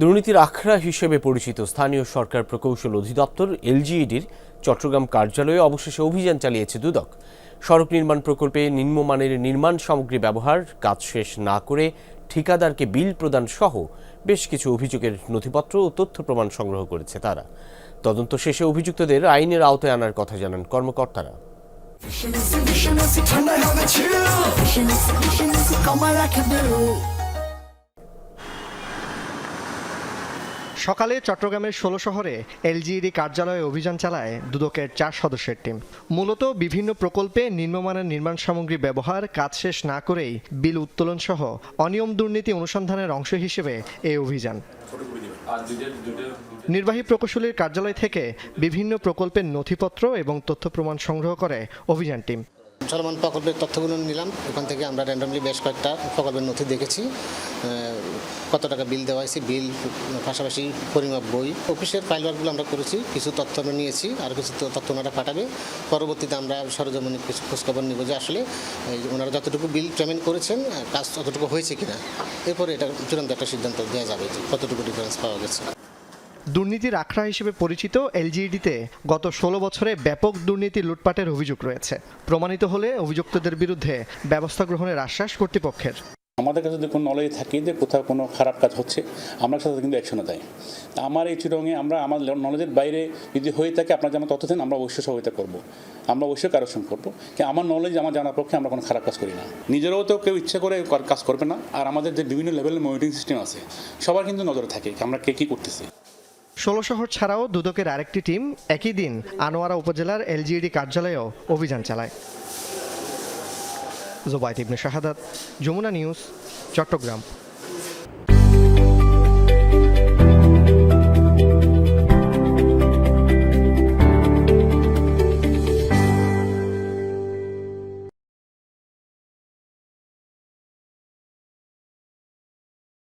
দুর্নীতির আখড়া হিসেবে পরিচিত স্থানীয় সরকার প্রকৌশল অধিদপ্তর, এলজিইডির চট্টগ্রাম কার্যালয়ে অবশেষে অভিযান চালিয়েছে দুদক। সড়ক নির্মাণ প্রকল্পে নিম্নমানের নির্মাণ সামগ্রী ব্যবহার, কাজ শেষ না করে ঠিকাদারকে বিল প্রদান সহ বেশ কিছু অভিযোগের নথিপত্র ও তথ্য প্রমাণ সংগ্রহ করেছে তারা। তদন্ত শেষে অভিযুক্তদের আইনের আওতায় আনার কথা জানান কর্মকর্তারা। ঠান্ডায় সকালে চট্টগ্রামের ষোলো শহরে এলজিইডি কার্যালয়ে অভিযান চালায় দুদকের চার সদস্যের টিম। মূলত বিভিন্ন প্রকল্পে নিম্নমানের নির্মাণ সামগ্রী ব্যবহার, কাজ শেষ না করেই বিল উত্তোলন সহ অনিয়ম দুর্নীতি অনুসন্ধানের অংশ হিসেবে এই অভিযান। নির্বাহী প্রকৌশলীর কার্যালয় থেকে বিভিন্ন প্রকল্পের নথিপত্র এবং তথ্য প্রমাণ সংগ্রহ করে অভিযান টিম। চলমান প্রকল্পের তথ্যগুলো নিলাম। ওখান থেকে আমরা র্যান্ডমলি বেশ কয়েকটা প্রকল্পের নথি দেখেছি। কত টাকা বিল দেওয়া হয়েছে, বিল পাশাপাশি পরিমাপ বই। অফিসের ফাইল ওয়ার্কগুলো আমরা করেছি, কিছু তথ্য আমরা নিয়েছি, আর কিছু তথ্য ওনারা পাঠাবে। পরবর্তীতে আমরা সরজমিনে কিছু খোঁজখবর নিব যে আসলে ওনারা যতটুকু বিল পেমেন্ট করেছেন কাজ ততটুকু হয়েছে কিনা। এরপরে এটা চূড়ান্ত একটা সিদ্ধান্ত দেওয়া যাবে কতটুকু ডিফারেন্স পাওয়া গেছে। দুর্নীতির আখড়া হিসেবে পরিচিত এলজিইডিতে গত ষোলো বছরে ব্যাপক দুর্নীতি লুটপাটের অভিযোগ রয়েছে। প্রমাণিত হলে অভিযুক্তদের বিরুদ্ধে ব্যবস্থা গ্রহণের আশ্বাস কর্তৃপক্ষের। আমাদের কাছে যদি কোনো নলেজ থাকে যে কোথাও কোনো খারাপ কাজ হচ্ছে, আমরা সাথে কিন্তু অ্যাকশনে দেয় আমার এই চিরঙে আমরা, আমার নলেজের বাইরে যদি হয়ে থাকে আপনার যেমন তথ্য দেন, আমরা অবশ্যই সহায়তা করব। আমরা অবশ্যই কারেকশন করব। কি আমার নলেজ আমার জানার পক্ষে আমরা কোনো খারাপ কাজ করি না। নিজেরাও তো কেউ ইচ্ছা করে কাজ করবে না। আর আমাদের যে বিভিন্ন লেভেলের মনিটরিং সিস্টেম আছে, সবার কিন্তু নজরে থাকে আমরা কে কী করতেছি। ষোলো শহর ছাড়াও দুদকের আরেকটি টিম একই দিন আনোয়ারা উপজেলার এলজিইডি কার্যালয়েও অভিযান চালায়। জোবাইত ইবনে শাহাদাত যমুনা নিউজ চট্টগ্রাম।